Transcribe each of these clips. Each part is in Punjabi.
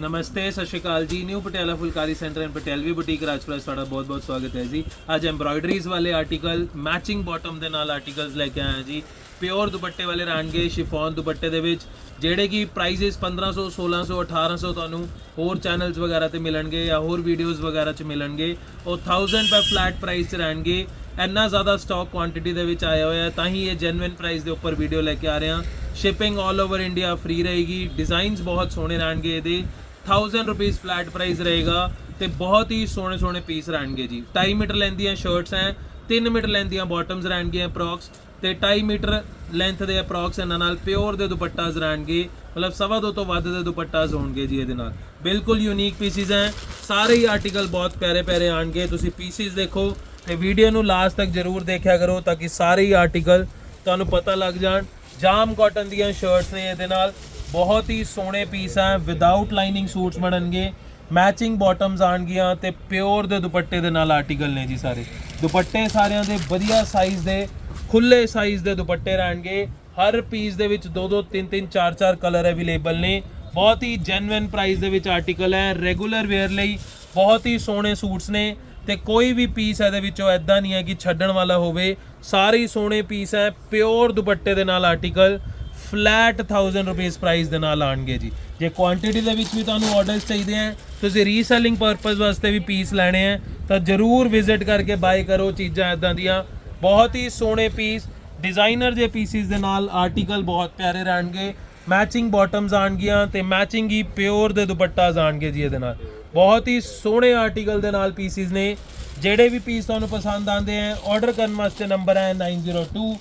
ਨਮਸਤੇ, ਸਤਿ ਸ਼੍ਰੀ ਅਕਾਲ ਜੀ। New Patiala Phulkari centre and Patialvi boutique Rajpura ਤੁਹਾਡਾ ਬਹੁਤ ਬਹੁਤ ਸਵਾਗਤ ਹੈ ਜੀ। ਅੱਜ ਐਮਬ੍ਰਾਇਡਰੀਜ਼ ਵਾਲੇ ਆਰਟੀਕਲ ਮੈਚਿੰਗ ਬਾਟਮ ਦੇ ਨਾਲ ਆਰਟੀਕਲਸ ਲੈ ਕੇ ਆਇਆ ਜੀ। ਪਿਓਰ ਦੁਪੱਟੇ ਵਾਲੇ ਰਹਿਣਗੇ ਸ਼ਿਫੋਨ ਦੁਪੱਟੇ ਦੇ ਵਿੱਚ, ਜਿਹੜੇ ਕਿ ਪ੍ਰਾਈਸਿਸ 1500 1600 1800 ਤੁਹਾਨੂੰ ਹੋਰ ਚੈਨਲਸ ਵਗੈਰਾ ਤੇ ਮਿਲਣਗੇ ਜਾਂ ਹੋਰ ਵੀਡੀਓਜ਼ ਵਗੈਰਾ 'ਚ ਮਿਲਣਗੇ। ਉਹ 1000 ਪਰ ਫਲੈਟ ਪ੍ਰਾਈਸ 'ਚ ਰਹਿਣਗੇ। ਇੰਨਾ ਜ਼ਿਆਦਾ ਸਟਾਕ ਕੁਆਂਟੀਟੀ ਦੇ ਵਿੱਚ ਆਇਆ ਹੋਇਆ ਤਾਂ ਹੀ ਇਹ ਜੈਨੂਇਨ ਪ੍ਰਾਈਸ ਦੇ ਉੱਪਰ ਵੀਡੀਓ ਲੈ ਕੇ ਆ ਰਹੇ ਹਾਂ। ਸ਼ਿਪਿੰਗ 올 ਓਵਰ ਇੰਡੀਆ ਫ੍ਰੀ ਰਹੇਗੀ। ਡਿਜ਼ਾਈਨਸ ਬਹੁਤ ਸੋਹਣੇ ਰਹਿਣਗੇ ਇਹਦੇ। 1000 ਰੁਪੀਸ ਫਲੈਟ ਪ੍ਰਾਈਸ ਰਹੇਗਾ ਤੇ ਬਹੁਤ ਹੀ ਸੋਹਣੇ ਸੋਹਣੇ ਪੀਸ ਰਹਿਣਗੇ ਜੀ। 2.5 ਮੀਟਰ ਲੈਂਦੀਆਂ ਸ਼ਰਟਸ ਹੈ 3 ਮੀਟਰ ਲੈਂਦੀਆਂ ਬਾਟਮਸ ਰਹਿਣਗੀਆਂ ਅਪਰੋਕਸ ਤੇ 2.5 ਮੀਟਰ ਲੈਂਥ ਦੇ ਅਪਰੋਕਸ ਇਹਨਾਂ ਨਾਲ ਪਿਓਰ ਦੇ ਦੁਪੱਟਾਸ ਰਹਿਣਗੇ, ਮਤਲਬ ਸਵਾ ਦੋ ਤੋਂ ਵੱਧ ਦੇ ਦੁਪੱਟਾਸ ਹੋਣਗੇ ਜੀ ਇਹਦੇ ਨਾਲ। ਬਿਲਕੁਲ ਯੂਨੀਕ ਪੀਸਿਸ ਹੈ, ਸਾਰੇ ਹੀ ਆਰਟੀਕਲ ਬਹੁਤ ਪਿਆਰੇ ਪਿਆਰੇ ਆਣਗੇ, ਤੁਸੀਂ ਪੀਸਿਸ ਦੇਖੋ ਤੇ ਵੀਡੀਓ ਨੂੰ ਲਾਸਟ ਤੱਕ ਜਰੂਰ ਦੇਖਿਆ ਕਰੋ ਤਾਂ ਕਿ ਸਾਰੇ ਹੀ ਆਰਟੀਕਲ ਤੁਹਾਨੂੰ ਪਤਾ ਲੱਗ ਜਾਣ। ਜਾਮ ਕਾਟਨ ਦੀਆਂ ਸ਼ਰਟਸ ਨੇ ਇਹਦੇ ਨਾਲ। ਬਹੁਤ ਹੀ ਸੋਹਣੇ ਪੀਸ ਆ ਵਿਦਆਊਟ ਲਾਈਨਿੰਗ ਸੂਟਸ ਬਣਨਗੇ। ਮੈਚਿੰਗ ਬਾਟਮਸ ਆਣਗੀਆਂ ਤੇ ਪਿਓਰ ਦੇ ਦੁਪੱਟੇ ਦੇ ਨਾਲ ਆਰਟੀਕਲ ਨੇ ਜੀ ਸਾਰੇ। ਦੁਪੱਟੇ ਸਾਰਿਆਂ ਦੇ ਵਧੀਆ ਸਾਈਜ਼ ਦੇ, ਖੁੱਲੇ ਸਾਈਜ਼ ਦੇ ਦੁਪੱਟੇ ਰਹਿਣਗੇ। ਹਰ ਪੀਸ ਦੇ ਵਿੱਚ ਦੋ ਦੋ ਤਿੰਨ ਤਿੰਨ ਚਾਰ ਚਾਰ ਕਲਰ ਅਵੇਲੇਬਲ ਨੇ। ਬਹੁਤ ਹੀ ਜੈਨੂਇਨ ਪ੍ਰਾਈਸ ਦੇ ਵਿੱਚ ਆਰਟੀਕਲ ਹੈ। ਰੈਗੂਲਰ ਵੇਅਰ ਲਈ ਬਹੁਤ ਹੀ ਸੋਹਣੇ ਸੂਟਸ ਨੇ। ਤੇ ਕੋਈ ਵੀ ਪੀਸ ਇਹਦੇ ਵਿੱਚੋਂ ਐਦਾਂ ਨਹੀਂ ਹੈ ਕਿ ਛੱਡਣ ਵਾਲਾ ਹੋਵੇ। ਸਾਰੇ ਹੀ ਸੋਹਣੇ ਪੀਸ ਹੈ ਪਿਓਰ ਦੁਪੱਟੇ ਦੇ ਨਾਲ ਆਰਟੀਕਲ ਫਲੈਟ 1000 ਰੁਪੀਸ ਪ੍ਰਾਈਸ ਦੇ ਨਾਲ ਆਣਗੇ ਜੀ। ਜੇ ਕੁਆਂਟੀਟੀ ਦੇ ਵਿੱਚ ਵੀ ਤੁਹਾਨੂੰ ਆਰਡਰਸ ਚਾਹੀਦੇ ਆ ਤੁਸੀਂ ਰੀਸੈਲਿੰਗ ਪਰਪਸ ਵਾਸਤੇ ਵੀ ਪੀਸ ਲੈਣੇ ਆ ਤਾਂ ਜਰੂਰ ਵਿਜ਼ਿਟ ਕਰਕੇ ਬਾਈ ਕਰੋ ਚੀਜ਼ਾਂ ਇਦਾਂ ਦੀਆਂ। ਬਹੁਤ ਹੀ ਸੋਹਣੇ ਪੀਸ ਡਿਜ਼ਾਈਨਰ ਦੇ ਪੀਸਿਸ ਦੇ ਨਾਲ ਆਰਟੀਕਲ ਬਹੁਤ ਪਿਆਰੇ ਰਹਿਣਗੇ। ਮੈਚਿੰਗ ਬਾਟਮਸ ਆਣਗੀਆਂ ਤੇ ਮੈਚਿੰਗ ਹੀ ਪਿਓਰ ਦੇ ਦੁਪੱਟਾਸ ਆਣਗੇ ਜੀ ਇਹਦੇ ਨਾਲ। ਬਹੁਤ ਹੀ ਸੋਹਣੇ ਆਰਟੀਕਲ ਦੇ ਨਾਲ ਪੀਸਿਸ ਨੇ। ਜਿਹੜੇ ਵੀ ਪੀਸ ਤੁਹਾਨੂੰ ਪਸੰਦ ਆਉਂਦੇ ਆ ਆਰਡਰ ਕਰਨ ਵਾਸਤੇ ਨੰਬਰ ਹੈ 902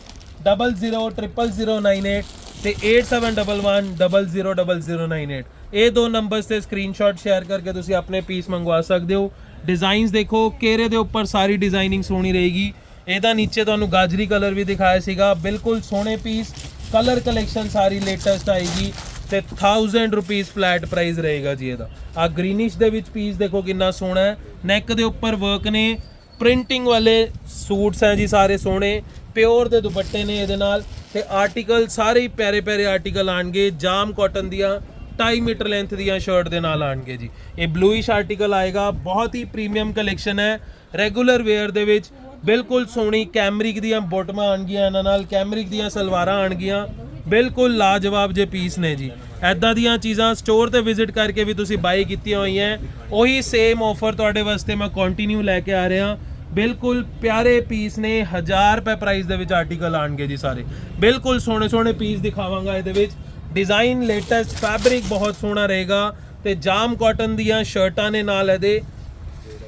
000098 ਤੇ 8711000098 ਇਹ ਦੋ ਨੰਬਰਸ ਤੇ ਸਕਰੀਨਸ਼ਾਟ ਸ਼ੇਅਰ ਕਰਕੇ ਤੁਸੀਂ ਆਪਣੇ ਪੀਸ ਮੰਗਵਾ ਸਕਦੇ ਹੋ। ਡਿਜ਼ਾਈਨਸ ਦੇਖੋ ਕੇਰੇ ਦੇ ਉੱਪਰ ਸਾਰੀ ਡਿਜ਼ਾਈਨਿੰਗ ਸੋਹਣੀ ਰਹੇਗੀ। ਇਹਦਾ ਨੀਚੇ ਤੁਹਾਨੂੰ ਗਾਜਰੀ ਕਲਰ ਵੀ ਦਿਖਾਇਆ ਸੀਗਾ। ਬਿਲਕੁਲ ਸੋਹਣੇ ਪੀਸ ਕਲਰ ਕਲੈਕਸ਼ਨ ਸਾਰੀ ਲੇਟੈਸਟ ਆਏਗੀ ਤੇ 1000 ਰੁਪੀਸ ਫਲੈਟ ਪ੍ਰਾਈਸ ਰਹੇਗਾ ਜੀ ਇਹਦਾ। ਆ ਗ੍ਰੀਨਿਸ਼ ਦੇ ਵਿੱਚ ਪੀਸ ਦੇਖੋ ਕਿੰਨਾ ਸੋਹਣਾ ਹੈ। ਨੈਕ ਦੇ ਉੱਪਰ ਵਰਕ ਨੇ। ਪ੍ਰਿੰਟਿੰਗ ਵਾਲੇ ਸੂਟਸ ਹੈ ਜੀ ਸਾਰੇ ਸੋਹਣੇ। ਪਿਓਰ ਦੇ ਦੁਪੱਟੇ ਨੇ ਇਹਦੇ ਨਾਲ। ਤੇ ਆਰਟੀਕਲ ਸਾਰੇ ਹੀ ਪਿਆਰੇ ਪਿਆਰੇ ਆਰਟੀਕਲ ਆਣਗੇ। ਜਾਮ ਕਾਟਨ ਦੀਆਂ 2.5 ਮੀਟਰ ਲੈਂਥ ਦੀਆਂ ਸ਼ਰਟ ਦੇ ਨਾਲ ਆਣਗੇ ਜੀ। ਇਹ ਬਲੂਇਸ਼ ਆਰਟੀਕਲ ਆਏਗਾ। ਬਹੁਤ ਹੀ ਪ੍ਰੀਮੀਅਮ ਕਲੈਕਸ਼ਨ ਹੈ। ਰੈਗੂਲਰ ਵੇਅਰ ਦੇ ਵਿੱਚ ਬਿਲਕੁਲ ਸੋਹਣੀ ਕੈਮਰਿਕ ਦੀਆਂ ਬੋਟਮਾਂ ਆਣਗੀਆਂ ਇਹਨਾਂ ਨਾਲ, ਕੈਮਰਿਕ ਦੀਆਂ ਸਲਵਾਰਾਂ ਆਣਗੀਆਂ। ਬਿਲਕੁਲ ਲਾਜਵਾਬ ਜੇ ਪੀਸ ਨੇ ਜੀ। ਐਦਾਂ ਦੀਆਂ ਚੀਜ਼ਾਂ ਸਟੋਰ ਤੇ ਵਿਜ਼ਿਟ ਕਰਕੇ ਵੀ ਤੁਸੀਂ ਬਾਈ ਕੀਤੀਆਂ ਹੋਈਆਂ। ਉਹੀ ਸੇਮ ਆਫਰ ਤੁਹਾਡੇ ਵਾਸਤੇ ਮੈਂ ਕੰਟੀਨਿਊ ਲੈ ਕੇ ਆ ਰਿਹਾ। ਬਿਲਕੁਲ ਪਿਆਰੇ ਪੀਸ ਨੇ 1000 ਰੁਪਏ ਪ੍ਰਾਈਸ ਦੇ ਵਿੱਚ ਆਰਟੀਕਲ ਆਣਗੇ ਜੀ ਸਾਰੇ। ਬਿਲਕੁਲ ਸੋਹਣੇ ਸੋਹਣੇ ਪੀਸ ਦਿਖਾਵਾਂਗਾ ਇਹਦੇ ਵਿੱਚ। ਡਿਜ਼ਾਈਨ ਲੇਟੈਸਟ ਫੈਬਰਿਕ ਬਹੁਤ ਸੋਹਣਾ ਰਹੇਗਾ। ਤੇ ਜਾਮ ਕਾਟਨ ਦੀਆਂ ਸ਼ਰਟਾਂ ਨੇ ਨਾਲ ਇਹਦੇ।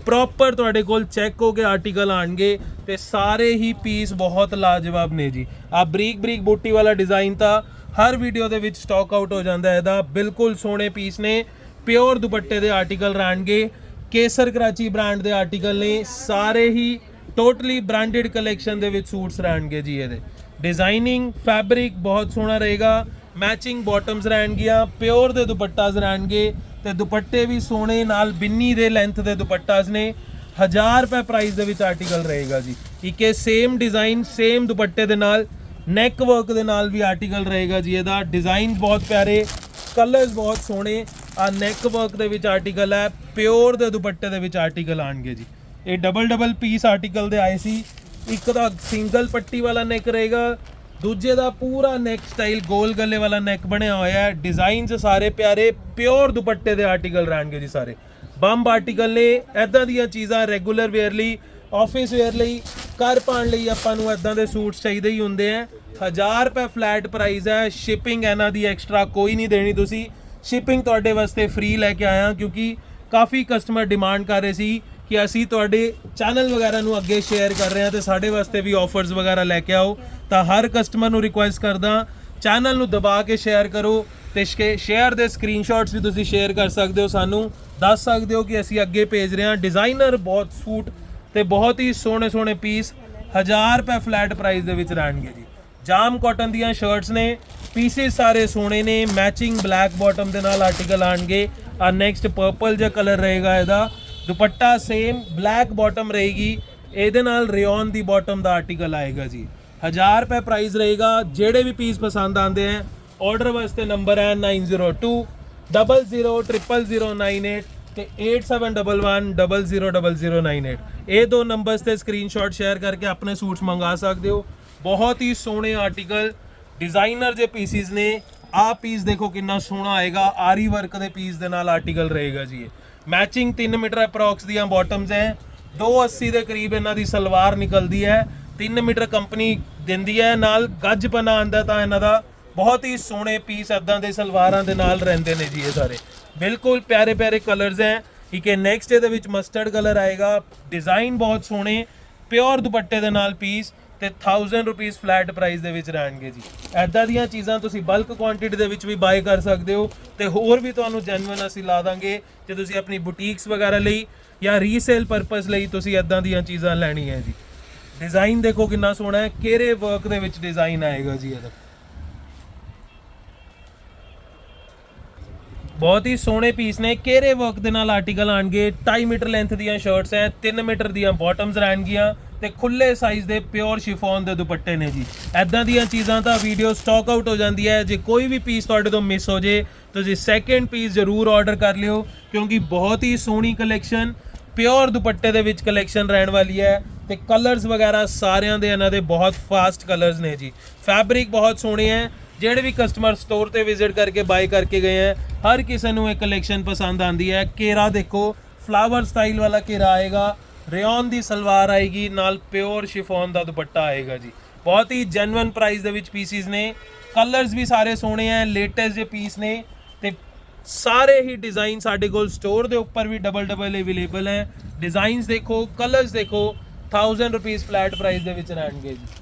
ਪ੍ਰੋਪਰ ਤੁਹਾਡੇ ਕੋਲ ਚੈੱਕ ਹੋ ਕੇ ਆਰਟੀਕਲ ਆਣਗੇ ਤੇ ਸਾਰੇ ਹੀ ਪੀਸ ਬਹੁਤ ਲਾਜਵਾਬ ਨੇ ਜੀ। ਆ ਬਰੀਕ ਬਰੀਕ ਬੂਟੀ ਵਾਲਾ ਡਿਜ਼ਾਈਨ ਤਾਂ ਹਰ ਵੀਡੀਓ ਦੇ ਵਿੱਚ ਸਟਾਕ ਆਊਟ ਹੋ ਜਾਂਦਾ ਇਹਦਾ ਬਿਲਕੁਲ ਸੋਹਣੇ ਪੀਸ ਨੇ। ਪਿਓਰ ਦੁਪੱਟੇ ਦੇ ਆਰਟੀਕਲ ਰਹਿਣਗੇ। ਕੇਸਰ ਕਰਾਚੀ ਬ੍ਰਾਂਡ ਦੇ ਆਰਟੀਕਲ ਨੇ। ਸਾਰੇ ਹੀ ਟੋਟਲੀ ਬ੍ਰਾਂਡਡ ਕਲੈਕਸ਼ਨ ਦੇ ਵਿੱਚ ਸੂਟਸ ਰਹਿਣਗੇ ਜੀ ਇਹਦੇ। ਡਿਜ਼ਾਈਨਿੰਗ ਫੈਬਰਿਕ ਬਹੁਤ ਸੋਹਣਾ ਰਹੇਗਾ। ਮੈਚਿੰਗ ਬਾਟਮਸ ਰਹਿਣਗੀਆਂ। ਪਿਓਰ ਦੇ ਦੁਪੱਟਾਸ ਰਹਿਣਗੇ। ਤੇ ਦੁਪੱਟੇ ਵੀ ਸੋਹਣੇ, ਨਾਲ ਬਿੰਨੀ ਦੇ ਲੈਂਥ ਦੇ ਦੁਪੱਟਾਸ ਨੇ। 1000 ਰੁਪਏ ਪ੍ਰਾਈਸ ਦੇ ਵਿੱਚ ਆਰਟੀਕਲ ਰਹੇਗਾ ਜੀ। ਇੱਕ ਇਹ ਸੇਮ ਡਿਜ਼ਾਈਨ ਸੇਮ ਦੁਪੱਟੇ ਦੇ ਨਾਲ ਨੈਕ ਵਰਕ ਦੇ ਨਾਲ ਵੀ ਆਰਟੀਕਲ ਰਹੇਗਾ ਜੀ ਇਹਦਾ। ਡਿਜ਼ਾਈਨ ਬਹੁਤ ਪਿਆਰੇ ਕਲਰਸ ਬਹੁਤ ਸੋਹਣੇ। ਆ ਨੈਕ ਵਰਕ ਦੇ ਵਿੱਚ ਆਰਟੀਕਲ ਹੈ ਪਿਓਰ ਦੇ ਦੁਪੱਟੇ ਦੇ ਵਿੱਚ ਆਰਟੀਕਲ ਆਣਗੇ ਜੀ। ਇਹ ਡਬਲ ਡਬਲ ਪੀਸ ਆਰਟੀਕਲ ਦੇ ਆਏ ਸੀ। ਇੱਕ ਦਾ ਸਿੰਗਲ ਪੱਟੀ ਵਾਲਾ ਨੈਕ ਰਹੇਗਾ ਦੂਜੇ ਦਾ ਪੂਰਾ ਨੈਕ ਸਟਾਈਲ ਗੋਲ ਗੱਲੇ ਵਾਲਾ ਨੈਕ ਬਣਿਆ ਹੋਇਆ ਹੈ। ਡਿਜ਼ਾਈਨਸ ਸਾਰੇ ਪਿਆਰੇ ਪਿਓਰ ਦੁਪੱਟੇ ਦੇ ਆਰਟੀਕਲ ਰਹਿਣਗੇ ਜੀ ਸਾਰੇ। ਬੰਬ ਆਰਟੀਕਲ ਨੇ ਐਦਾਂ ਦੀਆਂ ਚੀਜ਼ਾਂ ਰੈਗੂਲਰ ਵੇਅਰ ਲਈ ਆਫਿਸ ਵੇਅਰ ਲਈ, ਘਰ ਪਾਉਣ ਲਈ ਆਪਾਂ ਨੂੰ ਐਦਾਂ ਦੇ ਸੂਟਸ ਚਾਹੀਦੇ ਹੀ ਹੁੰਦੇ ਆ। 1000 ਰੁਪਏ ਫਲੈਟ ਪ੍ਰਾਈਸ ਹੈ ਸ਼ਿਪਿੰਗ ਇਹਨਾਂ ਦੀ ਐਕਸਟਰਾ ਕੋਈ ਨਹੀਂ ਦੇਣੀ ਤੁਸੀਂ। ਸ਼ਿਪਿੰਗ ਤੁਹਾਡੇ ਵਾਸਤੇ ਫ੍ਰੀ ਲੈ ਕੇ ਆਇਆ ਕਿਉਂਕਿ ਕਾਫੀ ਕਸਟਮਰ ਡਿਮਾਂਡ ਕਰ ਰਹੇ ਸੀ। ਕਿ ਅਸੀਂ ਤੁਹਾਡੇ ਚੈਨਲ ਵਗੈਰਾ ਨੂੰ ਅੱਗੇ ਸ਼ੇਅਰ ਕਰ ਰਹੇ ਹਾਂ ਤੇ ਸਾਡੇ ਵਾਸਤੇ ਵੀ ਆਫਰਸ ਵਗੈਰਾ ਲੈ ਕੇ ਆਓ। ਤਾਂ ਹਰ ਕਸਟਮਰ ਨੂੰ ਰਿਕੁਐਸਟ ਕਰਦਾ ਚੈਨਲ ਨੂੰ ਦਬਾ ਕੇ ਸ਼ੇਅਰ ਕਰੋ ਤੇ ਸ਼ੇਅਰ ਦੇ ਸਕਰੀਨਸ਼ਾਟਸ ਵੀ ਤੁਸੀਂ ਸ਼ੇਅਰ ਕਰ ਸਕਦੇ ਹੋ ਸਾਨੂੰ। ਦੱਸ ਸਕਦੇ ਹੋ ਕਿ ਅਸੀਂ ਅੱਗੇ ਭੇਜ ਰਹੇ ਹਾਂ। ਡਿਜ਼ਾਈਨਰ ਬਹੁਤ ਸੂਟ ਤੇ ਬਹੁਤ ਹੀ ਸੋਹਣੇ ਸੋਹਣੇ ਪੀਸ 1000 ਰੁਪਏ ਫਲੈਟ ਪ੍ਰਾਈਸ ਦੇ ਵਿੱਚ ਰਹਿਣਗੇ ਜੀ। ਜਾਮ ਕਾਟਨ ਦੀਆਂ ਸ਼ਰਟਸ ਨੇ ਪੀਸਿਸ ਸਾਰੇ ਸੋਹਣੇ ਨੇ ਮੈਚਿੰਗ ਬਲੈਕ ਬਾਟਮ ਦੇ ਨਾਲ ਆਰਟੀਕਲ ਆਣਗੇ। ਆ ਨੈਕਸਟ ਪਰਪਲ ਜਿਹਾ ਕਲਰ ਰਹੇਗਾ ਇਹਦਾ। ਦੁਪੱਟਾ ਸੇਮ ਬਲੈਕ ਬਾਟਮ ਰਹੇਗੀ। ਇਹਦੇ ਨਾਲ ਰਿਓਨ ਦੀ ਬਾਟਮ ਦਾ ਆਰਟੀਕਲ ਆਏਗਾ ਜੀ। 1000 ਰੁਪਏ ਪ੍ਰਾਈਸ ਰਹੇਗਾ। ਜਿਹੜੇ ਵੀ ਪੀਸ ਪਸੰਦ ਆਉਂਦੇ ਆ ਆਰਡਰ ਵਾਸਤੇ ਨੰਬਰ ਹੈ 902 000098 ਤੇ 8711000098 ਇਹ ਦੋ ਨੰਬਰਸ ਤੇ ਸਕਰੀਨਸ਼ਾਟ ਸ਼ੇਅਰ ਕਰਕੇ ਆਪਣੇ ਸੂਟਸ ਮੰਗਾ ਸਕਦੇ ਹੋ। ਬਹੁਤ ਹੀ ਸੋਹਣੇ ਆਰਟੀਕਲ ਡਿਜ਼ਾਈਨਰ ਜੇ ਪੀਸਿਸ ਨੇ। ਆਹ ਪੀਸ ਦੇਖੋ ਕਿੰਨਾ ਸੋਹਣਾ ਆਏਗਾ। ਆਰੀ ਵਰਕ ਦੇ ਪੀਸ ਦੇ ਨਾਲ ਆਰਟੀਕਲ ਰਹੇਗਾ ਜੀ ਇਹ। ਮੈਚਿੰਗ 3 ਮੀਟਰ ਅਪਰੋਕਸ ਦੀਆਂ ਬਾਟਮਸ ਹੈ 280 ਦੇ ਕਰੀਬ ਇਹਨਾਂ ਦੀ ਸਲਵਾਰ ਨਿਕਲਦੀ ਹੈ 3 ਮੀਟਰ ਕੰਪਨੀ ਦਿੰਦੀ ਹੈ ਨਾਲ ਗੱਜਪਨਾ ਆਂਦਾ ਤਾਂ ਇਹਨਾਂ ਦਾ ਬਹੁਤ ਹੀ ਸੋਹਣੇ ਪੀਸ ਐਦਾਂ ਦੇ ਸਲਵਾਰਾਂ ਦੇ ਨਾਲ ਰਹਿੰਦੇ ਨੇ ਜੀ ਇਹ ਸਾਰੇ। ਬਿਲਕੁਲ ਪਿਆਰੇ ਪਿਆਰੇ ਕਲਰਸ ਹੈ ਠੀਕ ਹੈ ਨੈਕਸਟ ਇਹਦੇ ਵਿੱਚ ਮਸਟਰਡ ਕਲਰ ਆਏਗਾ। ਡਿਜ਼ਾਈਨ ਬਹੁਤ ਸੋਹਣੇ ਪਿਓਰ ਦੁਪੱਟੇ ਦੇ ਨਾਲ ਪੀਸ ਤੇ 1000 ਰੁਪੀਸ ਫਲੈਟ ਪ੍ਰਾਈਸ ਦੇ ਵਿੱਚ ਰਹਿਣਗੇ ਜੀ। ਐਦਾਂ ਦੀਆਂ ਚੀਜ਼ਾਂ ਤੁਸੀਂ ਬਲਕ ਕੁਆਂਟੀਟੀ ਦੇ ਵਿੱਚ ਵੀ ਬਾਏ ਕਰ ਸਕਦੇ ਹੋ ਤੇ ਹੋਰ ਵੀ ਤੁਹਾਨੂੰ ਜੈਨੂਇਨ ਅਸੀਂ ਲਾ ਦਾਂਗੇ ਜੇ ਤੁਸੀਂ ਆਪਣੀ ਬੁਟੀਕਸ ਵਗੈਰਾ ਲਈ ਜਾਂ ਰੀਸੇਲ ਪਰਪਸ ਲਈ ਤੁਸੀਂ ਐਦਾਂ ਦੀਆਂ ਚੀਜ਼ਾਂ ਲੈਣੀ ਹੈ ਜੀ। ਡਿਜ਼ਾਈਨ ਦੇਖੋ ਕਿੰਨਾ ਸੋਹਣਾ ਹੈ, ਕਿਹੜੇ ਵਰਕ ਦੇ ਵਿੱਚ ਡਿਜ਼ਾਈਨ ਆਏਗਾ ਜੀ ਇਹਦਾ। ਬਹੁਤ ਹੀ ਸੋਹਣੇ ਪੀਸ ਨੇ, ਕਿਹੜੇ ਵਰਕ ਦੇ ਨਾਲ ਆਰਟੀਕਲ ਆਣਗੇ 2.5 ਮੀਟਰ ਲੈਂਥ ਦੀਆਂ ਸ਼ਰਟਸ ਐ 3 ਮੀਟਰ ਦੀਆਂ ਬਾਟਮਸ ਰਹਿਣਗੀਆਂ ਤੇ ਖੁੱਲੇ ਸਾਈਜ਼ ਦੇ ਪਿਓਰ ਸ਼ਿਫੋਨ ਦੇ ਦੁਪੱਟੇ ਨੇ ਜੀ। ਐਦਾਂ ਦੀਆਂ ਚੀਜ਼ਾਂ ਤਾਂ ਵੀਡੀਓ ਸਟਾਕ ਆਊਟ ਹੋ ਜਾਂਦੀ ਹੈ। ਜੇ ਕੋਈ ਵੀ ਪੀਸ ਤੁਹਾਡੇ ਤੋਂ ਮਿਸ ਹੋ ਜੇ ਤੁਸੀਂ ਸੈਕੰਡ ਪੀਸ ਜ਼ਰੂਰ ਆਰਡਰ ਕਰ ਲਿਓ, ਕਿਉਂਕਿ ਬਹੁਤ ਹੀ ਸੋਹਣੀ ਕਲੈਕਸ਼ਨ ਪਿਓਰ ਦੁਪੱਟੇ ਦੇ ਵਿੱਚ ਕਲੈਕਸ਼ਨ ਰਹਿਣ ਵਾਲੀ ਹੈ ਤੇ ਕਲਰਸ ਵਗੈਰਾ ਸਾਰਿਆਂ ਦੇ ਇਹਨਾਂ ਦੇ ਬਹੁਤ ਫਾਸਟ ਕਲਰਸ ਨੇ ਜੀ। ਫੈਬਰਿਕ ਬਹੁਤ ਸੋਹਣੇ ਹੈ। ਜਿਹੜੇ ਵੀ ਕਸਟਮਰ ਸਟੋਰ ਤੇ ਵਿਜ਼ਿਟ ਕਰਕੇ ਬਾਈ ਕਰਕੇ ਗਏ ਹੈ, ਹਰ ਕਿਸੇ ਨੂੰ ਇਹ ਕਲੈਕਸ਼ਨ ਪਸੰਦ ਆਂਦੀ ਹੈ। ਕੇਰਾ ਦੇਖੋ ਫਲਾਵਰ ਸਟਾਈਲ ਵਾਲਾ ਕੇਰਾ ਆਏਗਾ। ਰਿਓਨ ਦੀ ਸਲਵਾਰ ਆਏਗੀ, ਨਾਲ ਪਿਓਰ ਸ਼ਿਫੋਨ ਦਾ ਦੁਪੱਟਾ ਆਏਗਾ ਜੀ। ਬਹੁਤ ਹੀ ਜੈਨੂਇਨ ਪ੍ਰਾਈਸ ਦੇ ਵਿੱਚ ਪੀਸਿਸ ਨੇ। ਕਲਰਸ ਵੀ ਸਾਰੇ ਸੋਹਣੇ ਹੈ ਲੇਟੈਸਟ ਜੇ ਪੀਸ ਨੇ, ਤੇ ਸਾਰੇ ਹੀ ਡਿਜ਼ਾਈਨ ਸਾਡੇ ਕੋਲ ਸਟੋਰ ਦੇ ਉੱਪਰ ਵੀ ਡਬਲ ਡਬਲ ਅਵੇਲੇਬਲ ਹੈ ਡਿਜ਼ਾਈਨਸ ਦੇਖੋ ਕਲਰਸ ਦੇਖੋ 1000 ਰੁਪੀਸ ਫਲੈਟ ਪ੍ਰਾਈਸ ਦੇ ਵਿੱਚ ਰਹਿਣਗੇ ਜੀ।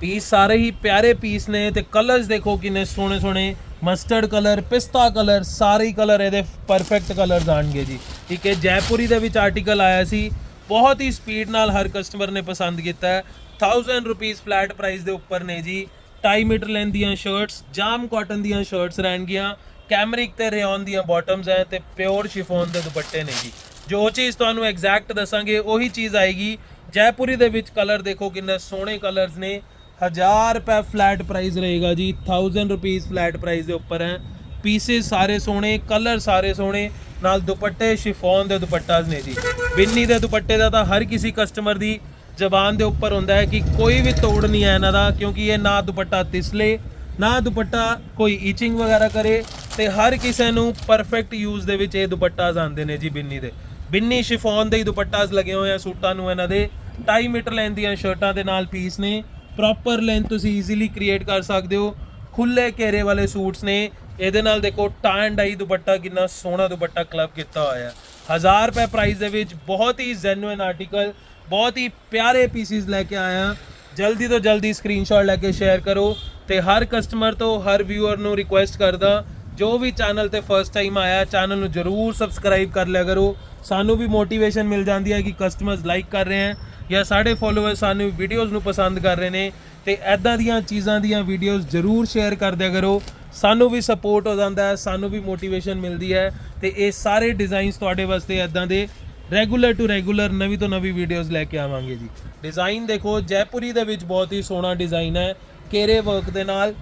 ਪੀਸ ਸਾਰੇ ਹੀ ਪਿਆਰੇ ਪੀਸ ਨੇ, ਤੇ ਕਲਰਸ ਦੇਖੋ ਕਿੰਨੇ ਸੋਹਣੇ ਸੋਹਣੇ ਮਸਟਰਡ ਕਲਰ ਪਿਸਤਾ ਕਲਰ ਸਾਰੇ ਕਲਰ ਇਹਦੇ ਪਰਫੈਕਟ ਕਲਰਸ ਆਣਗੇ ਜੀ। ਠੀਕ ਹੈ, ਜੈਪੁਰੀ ਦੇ ਵਿੱਚ ਆਰਟੀਕਲ ਆਇਆ ਸੀ। ਬਹੁਤ ਹੀ ਸਪੀਡ ਨਾਲ ਹਰ ਕਸਟਮਰ ਨੇ ਪਸੰਦ ਕੀਤਾ ਹੈ। 1000 ਰੁਪੀਸ ਫਲੈਟ ਪ੍ਰਾਈਸ ਦੇ ਉੱਪਰ ਨੇ ਜੀ। 2.5 ਮੀਟਰ ਲੈਂਥ ਦੀਆਂ ਸ਼ਰਟਸ ਜਾਮ ਕਾਟਨ ਦੀਆਂ ਸ਼ਰਟਸ ਰਹਿਣਗੀਆਂ। ਕੈਮਰਿਕ ਤੇ ਰਿਓਨ ਦੀਆਂ ਬਾਟਮਸ ਹੈ ਤੇ ਪਿਓਰ ਸ਼ਿਫੋਨ ਦੇ ਦੁਪੱਟੇ ਨੇ ਜੀ। ਜੋ ਚੀਜ਼ ਤੁਹਾਨੂੰ ਐਗਜ਼ੈਕਟ ਦੱਸਾਂਗੇ, ਉਹੀ ਚੀਜ਼ ਆਏਗੀ। ਜੈਪੁਰੀ ਦੇ ਵਿੱਚ ਕਲਰ ਦੇਖੋ ਕਿੰਨੇ ਸੋਹਣੇ ਕਲਰਸ ਨੇ। 1000 ਰੁਪਏ ਫਲੈਟ ਪ੍ਰਾਈਸ ਰਹੇਗਾ ਜੀ 1000 ਰੁਪੀਸ ਫਲੈਟ ਪ੍ਰਾਈਸ ਦੇ ਉੱਪਰ ਹੈ। ਪੀਸਸ ਸਾਰੇ ਸੋਹਣੇ ਕਲਰ ਸਾਰੇ ਸੋਹਣੇ, ਨਾਲ ਦੁਪੱਟੇ ਸ਼ਿਫੋਨ ਦੇ ਦੁਪੱਟਾਸ ਨੇ ਜੀ। ਬਿੰਨੀ ਦੇ ਦੁਪੱਟੇ ਦਾ ਤਾਂ ਹਰ ਕਿਸੇ ਕਸਟਮਰ ਦੀ ਜ਼ਬਾਨ ਦੇ ਉੱਪਰ ਹੁੰਦਾ ਹੈ ਕਿ ਕੋਈ ਵੀ ਤੋੜ ਨਹੀਂ ਹੈ ਇਹਨਾਂ ਦਾ, ਕਿਉਂਕਿ ਇਹ ਨਾ ਦੁਪੱਟਾ ਤਿਸਲੇ, ਨਾ ਦੁਪੱਟਾ ਕੋਈ ਈਚਿੰਗ ਵਗੈਰਾ ਕਰੇ ਤੇ ਹਰ ਕਿਸੇ ਨੂੰ ਪਰਫੈਕਟ ਯੂਜ਼ ਦੇ ਵਿੱਚ ਇਹ ਦੁਪੱਟਾਜ਼ ਆਉਂਦੇ ਨੇ ਜੀ ਬਿੰਨੀ ਦੇ। ਬਿੰਨੀ ਸ਼ਿਫੋਨ ਦੇ ਹੀ ਦੁਪੱਟਾਜ਼ ਲੱਗੇ ਹੋਏ ਆ ਸੂਟਾਂ ਨੂੰ ਇਹਨਾਂ ਦੇ। 2.5 ਮੀਟਰ ਲੈਂਦੀਆਂ ਸ਼ਰਟਾਂ ਦੇ ਨਾਲ ਪੀਸ ਨੇ। ਪ੍ਰੋਪਰ ਲੈਂਥ ਤੁਸੀਂ ਈਜ਼ੀਲੀ ਕ੍ਰੀਏਟ ਕਰ ਸਕਦੇ ਹੋ। ਖੁੱਲੇ ਘੇਰੇ ਵਾਲੇ ਸੂਟਸ ਨੇ। ਇਹਦੇ ਨਾਲ ਦੇਖੋ ਟਾਂ ਡਾਈ ਦੁਪੱਟਾ ਕਿੰਨਾ ਸੋਹਣਾ ਦੁਪੱਟਾ ਕਲੱਬ ਕੀਤਾ ਹੋਇਆ ਹੈ। 1000 ਰੁਪਏ ਪ੍ਰਾਈਸ ਦੇ ਵਿੱਚ ਬਹੁਤ ਹੀ ਜੈਨੂਇਨ ਆਰਟੀਕਲ ਬਹੁਤ ਹੀ ਪਿਆਰੇ ਪੀਸਿਸ ਲੈ ਕੇ ਆਇਆ। ਜਲਦੀ ਤੋਂ ਜਲਦੀ ਸਕਰੀਨਸ਼ਾਟ ਲੈ ਕੇ ਸ਼ੇਅਰ ਕਰੋ ਤੇ ਹਰ ਕਸਟਮਰ ਤੋਂ, ਹਰ ਵਿਊਅਰ ਨੂੰ ਰਿਕੁਐਸਟ ਕਰਦਾ, ਜੋ ਵੀ ਚੈਨਲ ਤੇ ਫਰਸਟ ਟਾਈਮ ਆਇਆ ਚੈਨਲ ਨੂੰ ਜਰੂਰ ਸਬਸਕ੍ਰਾਈਬ ਕਰ ਲਿਆ ਕਰੋ। ਸਾਨੂੰ ਵੀ ਮੋਟੀਵੇਸ਼ਨ ਮਿਲ ਜਾਂਦੀ ਹੈ ਕਿ ਕਸਟਮਰਸ ਲਾਈਕ ਕਰ ਰਹੇ ਹਨ ਜਾਂ ਸਾਡੇ ਫੋਲੋਅਰ ਸਾਨੂੰ ਵੀਡੀਓਜ਼ ਨੂੰ ਪਸੰਦ ਕਰ ਰਹੇ ਨੇ, ਤੇ ਐਦਾਂ ਦੀਆਂ ਚੀਜ਼ਾਂ ਦੀਆਂ ਵੀਡੀਓਜ਼ ਜਰੂਰ ਸ਼ੇਅਰ ਕਰ ਦਿਆ ਕਰੋ। ਸਾਨੂੰ ਵੀ ਸਪੋਰਟ ਹੋ ਜਾਂਦਾ ਹੈ, ਸਾਨੂੰ ਵੀ ਮੋਟੀਵੇਸ਼ਨ ਮਿਲਦੀ ਹੈ, ਤੇ ਇਹ ਸਾਰੇ ਡਿਜ਼ਾਈਨਸ ਤੁਹਾਡੇ ਵਾਸਤੇ ਐਦਾਂ ਦੇ ਰੈਗੂਲਰ ਟੂ ਰੈਗੂਲਰ ਨਵੀਂ ਤੋਂ ਨਵੀਂ ਵੀਡੀਓਜ਼ ਲੈ ਕੇ ਆਵਾਂਗੇ ਜੀ। ਡਿਜ਼ਾਈਨ ਦੇਖੋ, ਜੈਪੁਰੀ ਦੇ ਵਿੱਚ ਬਹੁਤ ਹੀ ਸੋਹਣਾ ਡਿਜ਼ਾਈਨ ਹੈ। ਕੇਰੇ ਵਰਕ ਦੇ ਨਾਲ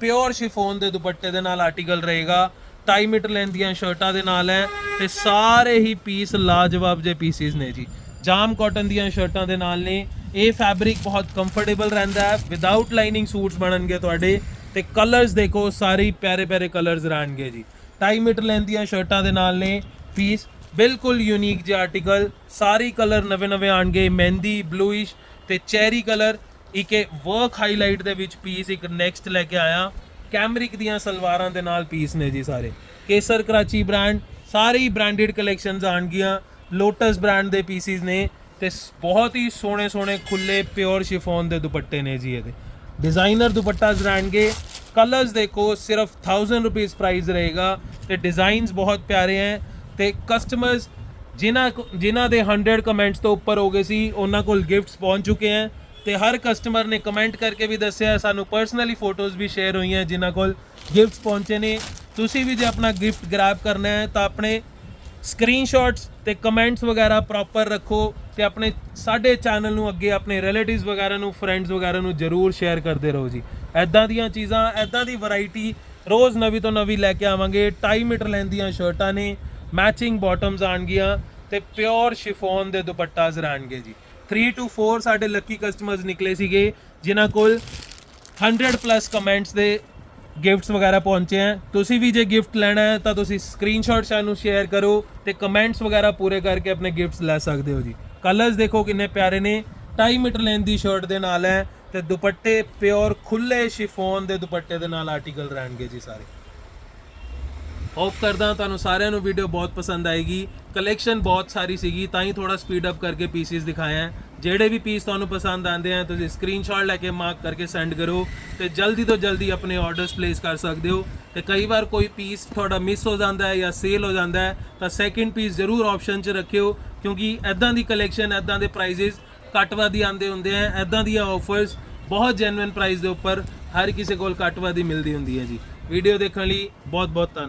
ਪਿਓਰ ਸ਼ਿਫੋਨ ਦੇ ਦੁਪੱਟੇ ਦੇ ਨਾਲ ਆਰਟੀਕਲ ਰਹੇਗਾ। 2.5 ਮੀਟਰ ਲੈਂਥ ਦੀਆਂ ਸ਼ਰਟਾਂ ਦੇ ਨਾਲ ਹੈ, ਤੇ ਸਾਰੇ ਹੀ ਪੀਸ ਲਾਜਵਾਬ ਜੇ ਪੀਸਿਸ ਨੇ ਜੀ। ਜਾਮ ਕਾਟਨ ਦੀਆਂ ਸ਼ਰਟਾਂ ਦੇ ਨਾਲ ਨੇ। ਇਹ ਫੈਬਰਿਕ ਬਹੁਤ ਕੰਫਰਟੇਬਲ ਰਹਿੰਦਾ ਹੈ। ਵਿਦਆਊਟ ਲਾਈਨਿੰਗ ਸੂਟਸ ਬਣਨਗੇ ਤੁਹਾਡੇ ਤੇ ਕਲਰਸ ਦੇਖੋ, ਸਾਰੇ ਹੀ ਪਿਆਰੇ ਪਿਆਰੇ ਕਲਰਸ ਰਹਿਣਗੇ ਜੀ। 2.5 ਮੀਟਰ ਲੈਂਥ ਦੀਆਂ ਸ਼ਰਟਾਂ ਦੇ ਨਾਲ ਨੇ ਪੀਸ ਬਿਲਕੁਲ ਯੂਨੀਕ ਜਿਹਾ ਆਰਟੀਕਲ ਸਾਰੇ ਕਲਰ ਨਵੇਂ ਨਵੇਂ ਆਣਗੇ। ਮਹਿੰਦੀ ਬਲੂਇਸ਼ ਤੇ ਚੈਰੀ ਕਲਰ ਇੱਕ ਇਹ ਵਰਕ ਹਾਈਲਾਈਟ ਦੇ ਵਿੱਚ ਪੀਸ ਇੱਕ ਨੈਕਸਟ ਲੈ ਕੇ ਆਇਆ। ਕੈਮਰਿਕ ਦੀਆਂ ਸਲਵਾਰਾਂ ਦੇ ਨਾਲ ਪੀਸ ਨੇ ਜੀ ਸਾਰੇ। ਕੇਸਰ, ਕਰਾਚੀ ਬ੍ਰਾਂਡ ਸਾਰੇ ਹੀ ਬ੍ਰਾਂਡਡ ਕਲੈਕਸ਼ਨਸ ਆਣਗੀਆਂ। ਲੋਟਸ ਬ੍ਰਾਂਡ ਦੇ ਪੀਸਿਸ ਨੇ ਤੇ ਬਹੁਤ ਹੀ ਸੋਹਣੇ ਸੋਹਣੇ ਖੁੱਲੇ ਪਿਓਰ ਸ਼ਿਫੋਨ ਦੇ ਦੁਪੱਟੇ ਨੇ ਜੀ ਇਹਦੇ। ਡਿਜ਼ਾਈਨਰ ਦੁਪੱਟਾਸ ਰਹਿਣਗੇ। ਕਲਰਸ ਦੇਖੋ, ਸਿਰਫ 1000 ਰੁਪੀਸ ਪ੍ਰਾਈਸ ਰਹੇਗਾ ਤੇ ਡਿਜ਼ਾਈਨਸ ਬਹੁਤ ਪਿਆਰੇ ਹੈ ਤੇ ਕਸਟਮਰਸ ਜਿਨ੍ਹਾਂ ਕੋ- ਜਿਨ੍ਹਾਂ ਦੇ 100 ਕਮੈਂਟਸ ਤੋਂ ਉੱਪਰ ਹੋ ਗਏ ਸੀ, ਉਹਨਾਂ ਕੋਲ ਗਿਫਟਸ ਪਹੁੰਚ ਚੁੱਕੇ ਹੈ ਤੇ ਹਰ ਕਸਟਮਰ ਨੇ ਕਮੈਂਟ ਕਰਕੇ ਵੀ ਦੱਸਿਆ, ਸਾਨੂੰ ਪਰਸਨਲੀ ਫੋਟੋਜ਼ ਵੀ ਸ਼ੇਅਰ ਹੋਈਆਂ ਜਿਨ੍ਹਾਂ ਕੋਲ ਗਿਫਟਸ ਪਹੁੰਚੇ ਨੇ। ਤੁਸੀਂ ਵੀ ਜੇ ਆਪਣਾ ਗਿਫਟ ਗ੍ਰੈਬ ਕਰਨਾ ਹੈ ਤਾਂ ਆਪਣੇ ਸਕਰੀਨਸ਼ਾਟਸ ਤੇ ਕਮੈਂਟਸ ਵਗੈਰਾ ਪ੍ਰੋਪਰ ਰੱਖੋ ਤੇ ਆਪਣੇ ਸਾਡੇ ਚੈਨਲ ਨੂੰ ਅੱਗੇ ਆਪਣੇ ਰਿਲੇਟਿਵਸ ਵਗੈਰਾ ਨੂੰ ਫਰੈਂਡਸ ਵਗੈਰਾ ਨੂੰ ਜਰੂਰ ਸ਼ੇਅਰ ਕਰਦੇ ਰਹੋ ਜੀ। ਐਦਾਂ ਦੀਆਂ ਚੀਜ਼ਾਂ ਐਦਾਂ ਦੀ ਵੈਰਾਈਟੀ ਰੋਜ਼ ਨਵੀਂ ਤੋਂ ਨਵੀਂ ਲੈ ਕੇ ਆਵਾਂਗੇ। 2.5 ਮੀਟਰ ਲੈਂਦੀਆਂ ਸ਼ਰਟਾਂ ਨੇ ਮੈਚਿੰਗ ਬਾਟਮਸ ਆਣਗੀਆਂ ਤੇ ਪਿਓਰ ਸ਼ਿਫੋਨ ਦੇ ਦੁਪੱਟਾਸ ਰਹਿਣਗੇ ਜੀ। 3 ਟੂ 4 ਸਾਡੇ ਲੱਕੀ ਕਸਟਮਰਸ ਨਿਕਲੇ ਸੀਗੇ, ਜਿਨ੍ਹਾਂ ਕੋਲ 100 ਪਲੱਸ ਕਮੈਂਟਸ ਦੇ ਗਿਫਟਸ ਵਗੈਰਾ ਪਹੁੰਚੇ ਹੈ ਤੁਸੀਂ ਵੀ ਜੇ ਗਿਫਟ ਲੈਣਾ ਹੈ, ਤਾਂ ਤੁਸੀਂ ਸਕਰੀਨਸ਼ਾਟ ਸਾਨੂੰ ਸ਼ੇਅਰ ਕਰੋ ਤੇ ਕਮੈਂਟਸ ਵਗੈਰਾ ਪੂਰੇ ਕਰਕੇ ਆਪਣੇ ਗਿਫਟਸ ਲੈ ਸਕਦੇ ਹੋ ਜੀ। ਕਲਰਸ ਦੇਖੋ ਕਿੰਨੇ ਪਿਆਰੇ ਨੇ। 2.5 ਮੀਟਰ ਲੈਂਥ ਦੀ ਸ਼ਰਟ ਦੇ ਨਾਲ ਹੈ ਤੇ ਦੁਪੱਟੇ ਪਿਓਰ ਖੁੱਲੇ ਸ਼ਿਫੋਨ ਦੇ ਦੁਪੱਟੇ ਦੇ ਨਾਲ ਆਰਟੀਕਲ ਰਹਿਣਗੇ ਜੀ ਸਾਰੇ। ਹੋਪ ਕਰਦਾ ਤੁਹਾਨੂੰ ਸਾਰਿਆਂ ਨੂੰ ਵੀਡੀਓ ਬਹੁਤ ਪਸੰਦ ਆਏਗੀ। ਕਲੈਕਸ਼ਨ ਬਹੁਤ ਸਾਰੀ ਸੀਗੀ, ਤਾਂ ਹੀ ਥੋੜਾ ਸਪੀਡ ਅਪ ਕਰਕੇ ਪੀਸਿਸ ਦਿਖਾਇਆ। ਜਿਹੜੇ ਵੀ ਪੀਸ ਤੁਹਾਨੂੰ ਪਸੰਦ ਆਉਂਦੇ ਆ, ਤੁਸੀਂ ਸਕਰੀਨਸ਼ਾਟ ਲੈ ਕੇ ਮਾਰਕ ਕਰਕੇ ਸੈਂਡ ਕਰੋ। ਤੇ ਜਲਦੀ ਤੋਂ ਜਲਦੀ ਆਪਣੇ ਆਰਡਰਸ ਪਲੇਸ ਕਰ ਸਕਦੇ ਹੋ। ਤੇ ਕਈ ਵਾਰ ਕੋਈ ਪੀਸ ਤੁਹਾਡਾ ਮਿਸ ਹੋ ਜਾਂਦਾ ਹੈ ਜਾਂ ਸੇਲ ਹੋ ਜਾਂਦਾ ਹੈ, ਤਾਂ ਸੈਕਿੰਡ ਪੀਸ ਜ਼ਰੂਰ ਆਪਸ਼ਨ 'ਚ ਰੱਖਿਓ, ਕਿਉਂਕਿ ਐਦਾਂ ਦੀ ਕਲੈਕਸ਼ਨ ਐਦਾਂ ਦੇ ਪ੍ਰਾਈजेस ਘੱਟ ਵੱਧ ਆਉਂਦੇ ਹੁੰਦੇ ਆ ਐਦਾਂ ਦੀਆਂ ਆਫਰਸ ਬਹੁਤ ਜੈਨੂਇਨ ਪ੍ਰਾਈਸ ਦੇ ਉੱਪਰ ਹਰ ਕਿਸੇ ਕੋਲ ਘੱਟ ਵੱਧ ਮਿਲਦੀ ਹੁੰਦੀ ਹੈ ਜੀ। ਵੀਡੀਓ ਦੇਖਣ ਲਈ ਬਹੁਤ ਬਹੁਤ ਧੰਨਵਾਦ।